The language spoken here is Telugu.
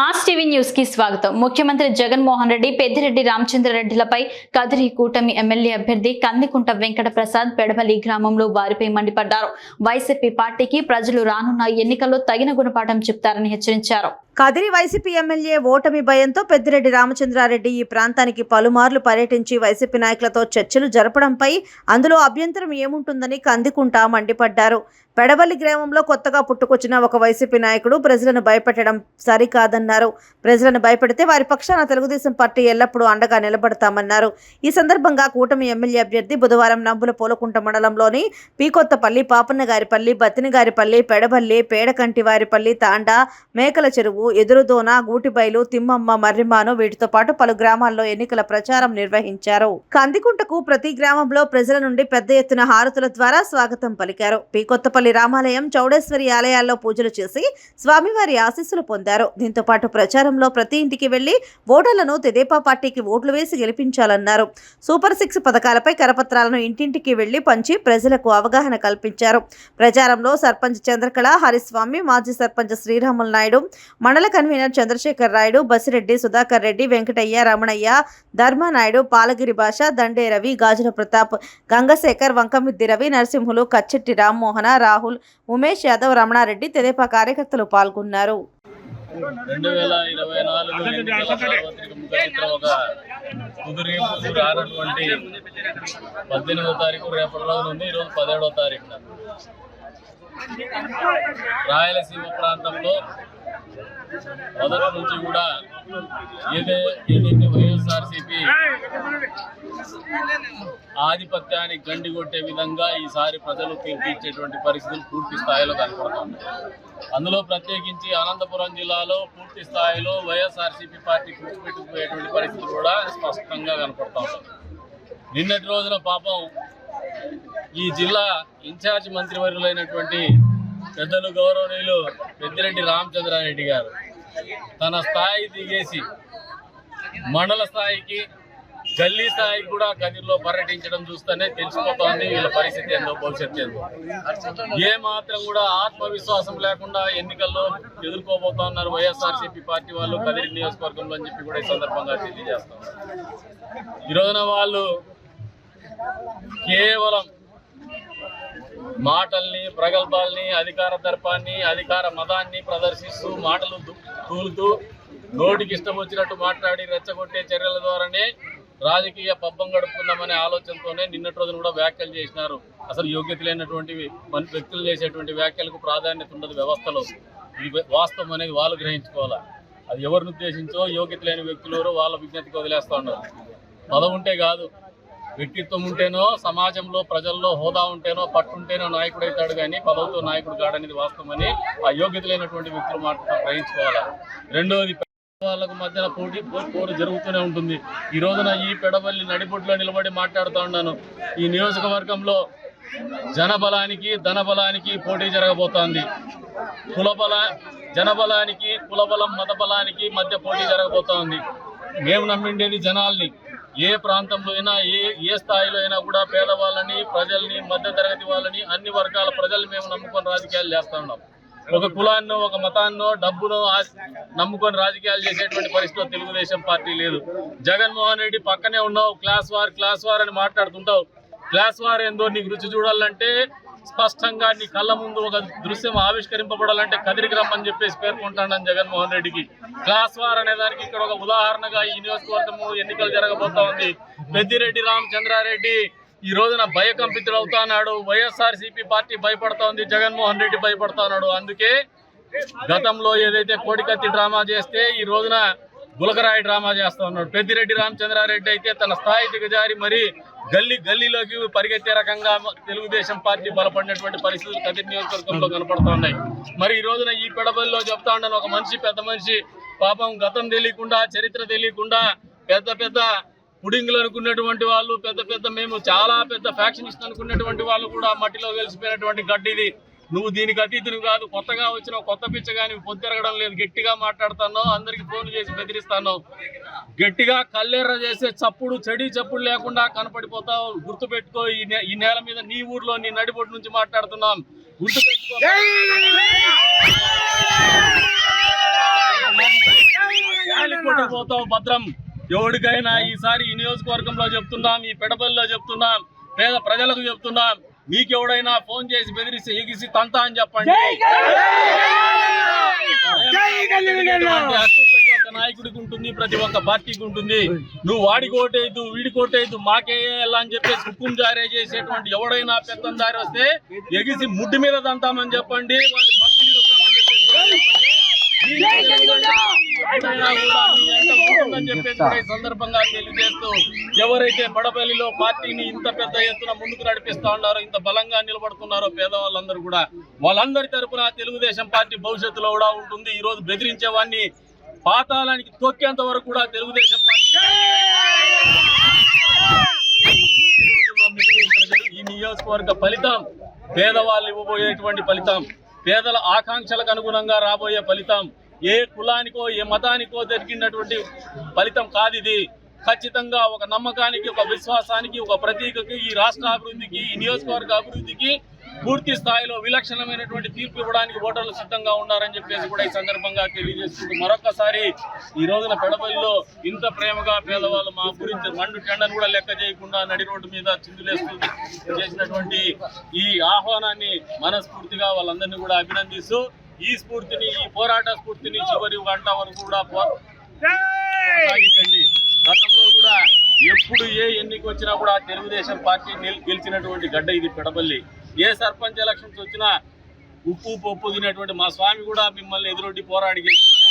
మాస్ టీవీ న్యూస్కి స్వాగతం. ముఖ్యమంత్రి జగన్మోహన్ రెడ్డి పెద్దిరెడ్డి రామచంద్రరెడ్డిలపై కదిరి కూటమి ఎమ్మెల్యే అభ్యర్థి కందికుంట వెంకట ప్రసాద్ పెడమలి గ్రామంలో వారిపై మండిపడ్డారు. వైసీపీ పార్టీకి ప్రజలు రానున్న ఎన్నికల్లో తగిన గుణపాఠం చెప్తారని హెచ్చరించారు. కదిరి వైసీపీ ఎమ్మెల్యే ఓటమి భయంతో పెద్దిరెడ్డి రామచంద్రారెడ్డి ఈ ప్రాంతానికి పలుమార్లు పర్యటించి వైసీపీ నాయకులతో చర్చలు జరపడంపై అందులో అభ్యంతరం ఏముంటుందని కందికుంట మండిపడ్డారు. పెడవల్లి గ్రామంలో కొత్తగా పుట్టుకొచ్చిన ఒక వైసీపీ నాయకుడు ప్రజలను భయపెట్టడం సరికాదన్నారు. ప్రజలను భయపెడితే వారి పక్షాన తెలుగుదేశం పార్టీ ఎల్లప్పుడూ అండగా నిలబడతామన్నారు. ఈ సందర్భంగా కూటమి ఎమ్మెల్యే అభ్యర్థి బుధవారం నంబుల పోలకుంట మండలంలోని పీకొత్తపల్లి పాపన్నగారిపల్లి బత్తినగారిపల్లి పెడబల్లి పేడకంటివారిపల్లి తాండా మేకల చెరువు ఎదురుదోన గూటిబైలు తిమ్మమ్మ మర్రిమాను వీటితో పాటు పలు గ్రామాల్లో ఎన్నికల ప్రచారం నిర్వహించారు. కందికుంటకు ప్రతి గ్రామంలో ప్రజల నుండి పెద్ద ఎత్తున హారతుల ద్వారా స్వాగతం పలికారు. పీకొత్తపల్లి రామాలయం చౌడేశ్వరి ఆలయాల్లో పూజలు చేసి స్వామివారి ఆశీస్సులు పొందారు. దీంతో పాటు ప్రచారంలో ప్రతి ఇంటికి వెళ్ళి ఓటర్లను తెదేపా పార్టీకి ఓట్లు వేసి గెలిపించాలన్నారు. సూపర్ సిక్స్ పథకాలపై కరపత్రాలను ఇంటింటికి వెళ్ళి పంచి ప్రజలకు అవగాహన కల్పించారు. ప్రచారంలో సర్పంచ్ చంద్రకళ హరిస్వామి మాజీ సర్పంచ్ శ్రీరాములు నాయుడు మండల కన్వీనర్ చంద్రశేఖర్ రాయుడు బసిరెడ్డి సుధాకర్ రెడ్డి వెంకటయ్య రమణయ్య ధర్మానాయుడు పాలగిరి భాష దండే రవి గాజుల ప్రతాప్ గంగశేఖర్ వంకమిద్ది రవి నరసింహులు కచ్చెట్టి రామ్మోహన రాహుల్ ఉమేష్ యాదవ్ రమణారెడ్డి తెదేపా కార్యకర్తలు పాల్గొన్నారు. రెండు వేల ఇరవై నాలుగు రానటువంటి పద్దెనిమిదో తారీఖు రేపటి ఉంది ఈరోజు పదిహేడో తారీఖున. రాయలసీమ ప్రాంతంలో మొదటి నుంచి కూడా ఏదే ఏదైతే వైఎస్ఆర్సీపీ ఆధిపత్యానికి గండి కొట్టే విధంగా ఈసారి ప్రజలు తీర్పిచ్చేటువంటి పరిస్థితులు పూర్తి స్థాయిలో కనపడుతున్నాయి. అందులో ప్రత్యేకించి అనంతపురం జిల్లాలో పూర్తి స్థాయిలో వైఎస్ఆర్సీపీ పార్టీ కూర్చిపెట్టుకుపోయేటువంటి పరిస్థితులు కూడా స్పష్టంగా కనపడతా నిన్నటి రోజున పాపం ఈ జిల్లా ఇన్ఛార్జ్ మంత్రివర్యులైనటువంటి పెద్దలు గౌరవనీయులు పెద్దిరెడ్డి రామచంద్రారెడ్డి గారు. తన స్థాయి దిగేసి మండల స్థాయికి గల్లీ స్థాయికి కూడా కదిరిలో పర్యటించడం చూస్తేనే తెలిసిపోతోంది వీళ్ళ పరిస్థితి ఏందో భవిష్యత్తు ఏందో. ఏ మాత్రం కూడా ఆత్మవిశ్వాసం లేకుండా ఎన్నికల్లో ఎదుర్కోబోతున్నారు వైఎస్ఆర్సీపీ పార్టీ వాళ్ళు కదిరి నియోజకవర్గంలో అని చెప్పి కూడా ఈ సందర్భంగా తెలియజేస్తాం ఈ రోజున వాళ్ళు కేవలం మాటల్ని ప్రగల్భాల్ని అధికార దర్పాన్ని అధికార మతాన్ని ప్రదర్శిస్తూ మాటలు తూలుతూ నోటికి ఇష్టం వచ్చినట్టు మాట్లాడి రెచ్చగొట్టే చర్యల ద్వారానే రాజకీయ పబ్బం గడుపుకుందామనే ఆలోచనతోనే నిన్నటి రోజున కూడా వ్యాఖ్యలు చేసినారు. అసలు యోగ్యత లేనటువంటి మన వ్యక్తులు చేసేటువంటి వ్యాఖ్యలకు ప్రాధాన్యత ఉండదు వ్యవస్థలో. ఇది వాస్తవం అనేది వాళ్ళు గ్రహించుకోవాలి. అది ఎవరిని ఉద్దేశించో యోగ్యత లేని వ్యక్తులు ఎవరో వాళ్ళ విజ్ఞతకి వదిలేస్తూ ఉన్నారు. పదవుంటే ఉంటే కాదు. వ్యక్తిత్వం ఉంటేనో సమాజంలో ప్రజల్లో హోదా ఉంటేనో పట్టుంటేనో నాయకుడు అవుతాడు కానీ పదవుతో నాయకుడు కాడనేది వాస్తవమని ఆ యోగ్యత లేనటువంటి వ్యక్తులు మాట గ్రహించుకోవాలి. రెండోది వాళ్ళకు మధ్యన పోటీ పో- పోరు జరుగుతూనే ఉంటుంది. ఈ రోజున ఈ పెడబల్లి నడిబొడ్లో నిలబడి మాట్లాడుతూ ఉన్నాను. ఈ నియోజకవర్గంలో జనబలానికి ధనబలానికి పోటీ జరగబోతోంది. కులబల జనబలానికి కులబలం మతబలానికి మధ్య పోటీ జరగబోతోంది. మేము నమ్మిండేది జనాల్ని. ఏ ప్రాంతంలో అయినా ఏ ఏ స్థాయిలో అయినా కూడా పేదవాళ్ళని ప్రజల్ని మధ్యతరగతి వాళ్ళని అన్ని వర్గాల ప్రజల్ని మేము నమ్ముకొని రాజకీయాలు చేస్తా ఉన్నాం. ఒక కులాన్నో ఒక మతాన్నో డబ్బునో నమ్ముకొని రాజకీయాలు చేసేటువంటి పరిస్థితిలో తెలుగుదేశం పార్టీ లేదు. జగన్మోహన్ రెడ్డి పక్కనే ఉన్నావు క్లాస్ వార్ క్లాస్ వార్ అని మాట్లాడుతుంటావు. క్లాస్ వార్ ఏందో నీకు రుచి చూడాలంటే స్పష్టంగా నీ కళ్ళ ముందు ఒక దృశ్యం ఆవిష్కరింపబడాలంటే కదిరికి రమ్మని చెప్పేసి పేర్కొంటాను జగన్మోహన్ రెడ్డికి. క్లాస్ వార్ అనే దానికి ఇక్కడ ఒక ఉదాహరణగా ఈ నియోజకవర్గము ఎన్నికలు జరగబోతా ఉంది. పెద్దిరెడ్డి రామచంద్రారెడ్డి ఈ రోజున భయకంపితుడు అవుతాన్నాడు. వైఎస్ఆర్ సిపి పార్టీ భయపడతా ఉంది. జగన్మోహన్ రెడ్డి భయపడతా ఉన్నాడు. అందుకే గతంలో ఏదైతే కోడికత్తి డ్రామా చేస్తే ఈ రోజున గులకరాయి డ్రామా చేస్తూ ఉన్నాడు. పెద్దిరెడ్డి రామచంద్రారెడ్డి అయితే తన స్థాయి దిగజారి మరి గల్లీ గల్లీలోకి పరిగెత్తే రకంగా తెలుగుదేశం పార్టీ బలపడినటువంటి పరిస్థితులు కదిరి నియోజకవర్గంలో కనపడతా ఉన్నాయి. మరి ఈ రోజున ఈ పెడబల్లో చెప్తా ఉన్నాను. ఒక మనిషి పెద్ద మనిషి పాపం గతం తెలియకుండా చరిత్ర తెలియకుండా పెద్ద పెద్ద పుడింగులు అనుకున్నటువంటి వాళ్ళు పెద్ద పెద్ద మేము చాలా పెద్ద ఫ్యాక్షనిస్ట్ అనుకున్నటువంటి వాళ్ళు కూడా మట్టిలో కలిసిపోయినటువంటి గడ్డిది నువ్వు దీనికి అతీతుని కాదు కొత్తగా వచ్చిన కొత్త పిచ్చ కానీ పొద్దురగడం లేదు. గట్టిగా మాట్లాడుతాను అందరికి ఫోన్లు చేసి బెదిరిస్తాను గట్టిగా కల్లేర్ర చేసే చప్పుడు చెడి చప్పుడు లేకుండా కనపడిపోతావు. గుర్తుపెట్టుకో ఈ నే- ఈ నేల మీద నీ ఊర్లో నీ నడిబొట్టు నుంచి మాట్లాడుతున్నాం. గుర్తుపెట్టుకో. పోతావు భద్రం. ఎవరికైనా ఈసారి ఈ నియోజకవర్గంలో చెప్తున్నాం ఈ పెడబల్లో చెప్తున్నాం పేద ప్రజలకు చెప్తున్నాం. మీకెవడైనా ఫోన్ చేసి బెదిరిస్తే ఎగిసి తంతా అని చెప్పండి. హక్కు ప్రతి ఒక్క నాయకుడికి ఉంటుంది ప్రతి ఒక్క పార్టీకి ఉంటుంది. నువ్వు వాడి కోటేయద్దు వీడి కోటేయద్దు మాకే ఎలా అని చెప్పేసి హుకుం జారీ చేసేటువంటి ఎవడైనా పెత్తందారి వస్తే ఎగిసి ముడ్డు మీద దంతామని చెప్పండి. వాళ్ళు మత్తి సందర్భంగా తెలియజేస్తూ ఎవరైతే బడపల్లిలో పార్టీని ఇంత పెద్ద ఎత్తున ముందుకు నడిపిస్తా ఉన్నారో ఇంత బలంగా నిలబడుతున్నారో పేదవాళ్ళందరూ కూడా వాళ్ళందరి తరపున తెలుగుదేశం పార్టీ భవిష్యత్తులో కూడా ఉంటుంది. ఈ రోజు బెదిరించే వాడిని పాతాళానికి తొక్కేంత వరకు కూడా తెలుగుదేశం పార్టీ ఈ నియోజకవర్గ ఫలితం పేదవాళ్ళు ఇవ్వబోయేటువంటి ఫలితం. పేదల ఆకాంక్షలకు అనుగుణంగా రాబోయే ఫలితం ఏ కులానికో ఏ మతానికో జరిగినటువంటి ఫలితం కాదు ఇది. ఖచ్చితంగా ఒక నమ్మకానికి ఒక విశ్వాసానికి ఒక ప్రతీకకి ఈ రాష్ట్ర అభివృద్ధికి ఈ నియోజకవర్గ అభివృద్ధికి పూర్తి స్థాయిలో విలక్షణమైనటువంటి తీర్పు ఇవ్వడానికి ఓటర్లు సిద్ధంగా ఉన్నారని చెప్పేసి కూడా ఈ సందర్భంగా తెలియజేస్తుంది మరొకసారి ఈ రోజున పెడపల్లిలో ఇంత ప్రేమగా పేదవాళ్ళు మా గురించి మండు టెండర్ కూడా లెక్క చేయకుండా నడి రోడ్డు మీద చిందులేస్తూ చేసినటువంటి ఈ ఆహ్వానాన్ని మనస్ఫూర్తిగా వాళ్ళందరినీ కూడా అభినందిస్తూ ఈ స్ఫూర్తిని ఈ పోరాట స్ఫూర్తిని చివరి గంట వరకు కూడా పో- కొనసాగించండి. గతంలో కూడా ఎప్పుడు ఏ ఎన్నిక వచ్చినా కూడా తెలుగుదేశం పార్టీ నిల్- గెలిచినటువంటి గడ్డ ఇది పెడబల్లి ఏ సర్పంచ్ ఎలక్షన్స్ వచ్చినా ఉప్పు పప్పు తినేటువంటి మా స్వామి కూడా మిమ్మల్ని ఎదురొడ్డి పోరాడి గెలిచినారా